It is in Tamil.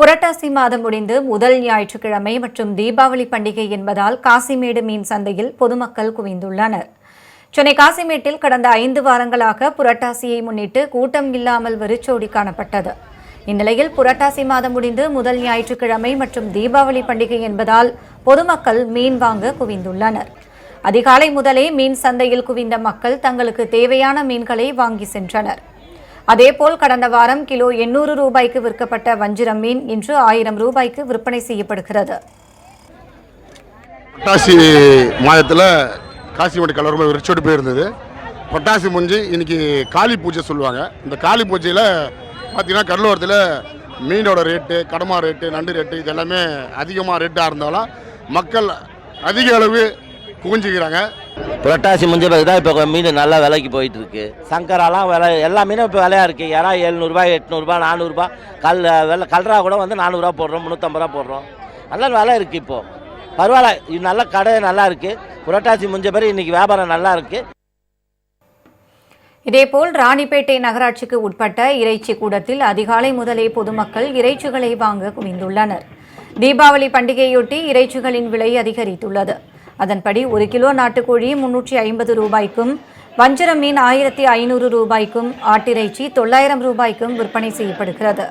புரட்டாசி மாதம் முடிந்து முதல் ஞாயிற்றுக்கிழமை மற்றும் தீபாவளி பண்டிகை என்பதால் காசிமேடு மீன் சந்தையில் பொதுமக்கள் குவிந்துள்ளனர். சென்னை காசிமேட்டில் கடந்த ஐந்து வாரங்களாக புரட்டாசியை முன்னிட்டு கூட்டம் இல்லாமல் வெறிச்சோடி காணப்பட்டது. இந்நிலையில் புரட்டாசி மாதம் முடிந்து முதல் ஞாயிற்றுக்கிழமை மற்றும் தீபாவளி பண்டிகை என்பதால் பொதுமக்கள் மீன் வாங்க குவிந்துள்ளனர். அதிகாலை முதலே மீன் சந்தையில் குவிந்த மக்கள் தங்களுக்கு தேவையான மீன்களை வாங்கி சென்றனர். அதேபோல் கடந்த வாரம் கிலோ எண்ணூறு ரூபாய்க்கு விற்கப்பட்ட வஞ்சிரம் மீன் இன்று ஆயிரம் ரூபாய்க்கு விற்பனை செய்யப்படுகிறது. பட்டாசி மாதத்தில் காசிமேடு கலவரமாக விரிச்சோடி போயிருந்தது. பட்டாசி முடிஞ்சு இன்னைக்கு காளி பூஜை சொல்லுவாங்க. இந்த காளி பூஜையில் பார்த்தீங்கன்னா கடலோரத்தில் மீனோட ரேட்டு கடமா ரேட்டு நண்டு ரேட்டு இது எல்லாமே அதிகமாக ரேட்டாக இருந்தாலும் மக்கள் அதிக அளவு குவிஞ்சிக்கிறாங்க புரட்டாசி முடிஞ்ச பிறகு தான் இப்போ மீன் நல்லா விலைக்கு போயிட்டு இருக்கு சங்கராலாம் விலை எல்லா மீனும் இப்போ விலையா இருக்கு. யாரா எழுநூறுபா எட்நூறுபா நானூறுபா கல் வெள்ளை கல்ரா கூட வந்து நானூறுரூவா போடுறோம் முந்நூற்றம்பது ரூபா போடுறோம். நல்ல விலை இருக்கு இப்போ. பரவாயில்ல இது நல்ல கடை நல்லா இருக்கு. புரட்டாசி முடிஞ்ச பிறகு இன்னைக்கு வியாபாரம் நல்லா இருக்கு. இதேபோல் ராணிப்பேட்டை நகராட்சிக்கு உட்பட்ட இறைச்சி கூடத்தில் அதிகாலை முதலே பொதுமக்கள் இறைச்சிகளை வாங்க குவிந்துள்ளனர். தீபாவளி பண்டிகையொட்டி இறைச்சிகளின் விலை அதிகரித்துள்ளது. அதன்படி ஒரு கிலோ நாட்டுக்கோழி முன்னூற்றி ஐம்பது ரூபாய்க்கும் வஞ்சரம் மீன் ஆயிரத்தி ஐநூறு ரூபாய்க்கும் ஆட்டிறைச்சி தொள்ளாயிரம் ரூபாய்க்கும் விற்பனை செய்யப்படுகிறது.